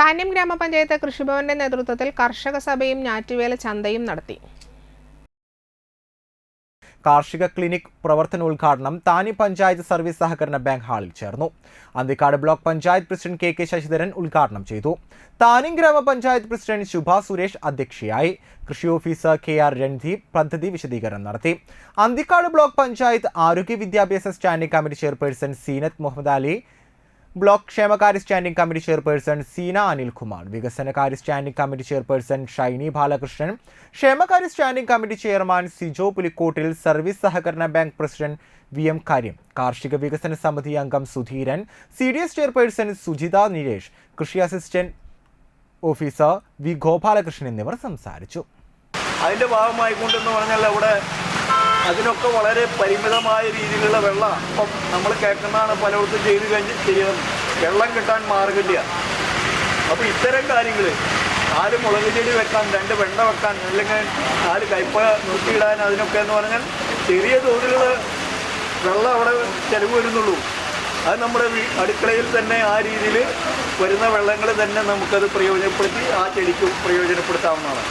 താന്യം ഗ്രാമപഞ്ചായത്ത് കൃഷിഭവന്റെ നേതൃത്വത്തിൽ കർഷക സഭയും ഞാറ്റുവേല ചന്തയും നടത്തി. കാർഷിക ക്ലിനിക് പ്രവർത്തനോദ്ഘാടനം താനി പഞ്ചായത്ത് സർവീസ് സഹകരണ ബാങ്ക് ഹാളിൽ ചേർന്നു. Anthikad block panchayat president K K Sasidharan ഉദ്ഘാടനം ചെയ്തു. താനി ഗ്രാമപഞ്ചായത്ത് പ്രസിഡന്റ് ശുഭ സുരേഷ് അധ്യക്ഷയായി. കൃഷി ഓഫീസർ കെ ആർ രൺദീപ് പദ്ധതി വിശദീകരണം നടത്തി. അന്തിക്കാട് ബ്ലോക്ക് പഞ്ചായത്ത് ആരോഗ്യ വിദ്യാഭ്യാസ standing committee chairperson Seenath Muhammad Ali block ക്ഷേമകാര്യ standing committee chairperson Seena Anilkumar വികസനകാര്യ standing committee chairperson Shiny Balakrishnan ക്ഷേമകാര്യ standing committee chairman Sijo Pulikottil service സഹകരണ ബാങ്ക് പ്രസിഡന്റ് വി എം കാര്യം കാർഷിക വികസന സമിതി അംഗം Sudheeran C D S chairperson Sujitha Niresh കൃഷി അസിസ്റ്റന്റ് ഓഫീസർ വി ഗോപാലകൃഷ്ണൻ എന്നിവർ സംസാരിച്ചു. അതിന്റെ ഭാഗമായിക്കൊണ്ടെന്ന് പറഞ്ഞാൽ അവിടെ അതിനൊക്കെ വളരെ പരിമിതമായ രീതിയിലുള്ള വെള്ളം ഇപ്പം നമ്മൾ കേൾക്കുന്നതാണ് പലയിടത്തും ചെയ്ത് കഴിഞ്ഞ് ചെയ്യുന്നത് വെള്ളം കിട്ടാൻ മാർഗമില്ല അപ്പോൾ ഇത്തരം കാര്യങ്ങൾ നാല് മുളക് ചെടി വെക്കാൻ രണ്ട് വെണ്ണ വെക്കാൻ അല്ലെങ്കിൽ നാല് കയ്പ നിർത്തിയിടാൻ അതിനൊക്കെ എന്ന് പറഞ്ഞാൽ ചെറിയ തോതിലുള്ള വെള്ളം അവിടെ ചിലവ് വരുന്നുള്ളൂ. അത് നമ്മുടെ അടുക്കളയിൽ തന്നെ ആ രീതിയിൽ വരുന്ന വെള്ളങ്ങൾ തന്നെ നമുക്കത് പ്രയോജനപ്പെടുത്തി ആ ചെടിക്ക് പ്രയോജനപ്പെടുത്താവുന്നതാണ്.